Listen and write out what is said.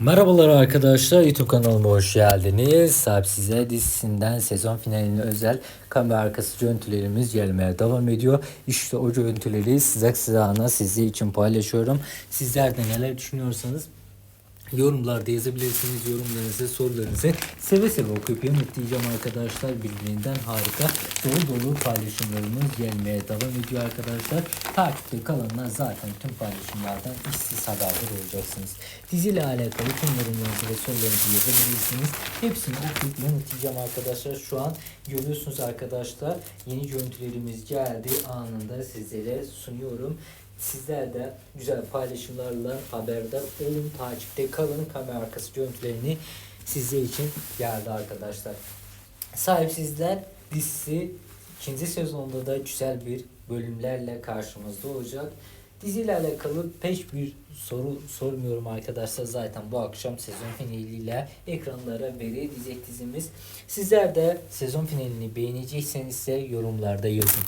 Merhabalar arkadaşlar YouTube kanalıma hoş geldiniz. Sahipsize dizisinden sezon finaline özel kamera arkası görüntülerimiz gelmeye devam ediyor. İşte o görüntüleri sıcak sıcağına sizler için paylaşıyorum. Sizler de neler düşünüyorsanız yorumlarda yazabilirsiniz. Yorumlarınızı, sorularınızı seve seve okuyup yanıtlayacağım arkadaşlar. Birbirinden harika dolu dolu paylaşımlarımız gelmeye devam ediyor arkadaşlar. Takipte kalanlar zaten tüm paylaşımlardan işsiz haberdar olacaksınız. Diziyle alakalı tüm yorumlarınızı ve sorularınızı yazabilirsiniz. Hepsini okuyup yanıtlayacağım arkadaşlar. Şu an görüyorsunuz arkadaşlar yeni görüntülerimiz geldi. Anında sizlere sunuyorum. Sizler de güzel paylaşımlarla haberdar olun, takipte kalın. Kamera arkası görüntülerini sizler için geldi arkadaşlar. Sahipsizler dizisi ikinci sezonda da güzel bir bölümlerle karşımızda olacak. Diziyle alakalı pek bir soru sormuyorum arkadaşlar. Zaten bu akşam sezon finaliyle ekranlara verilecek dizimiz. Sizler de sezon finalini beğenecekseniz ise yorumlarda yazın.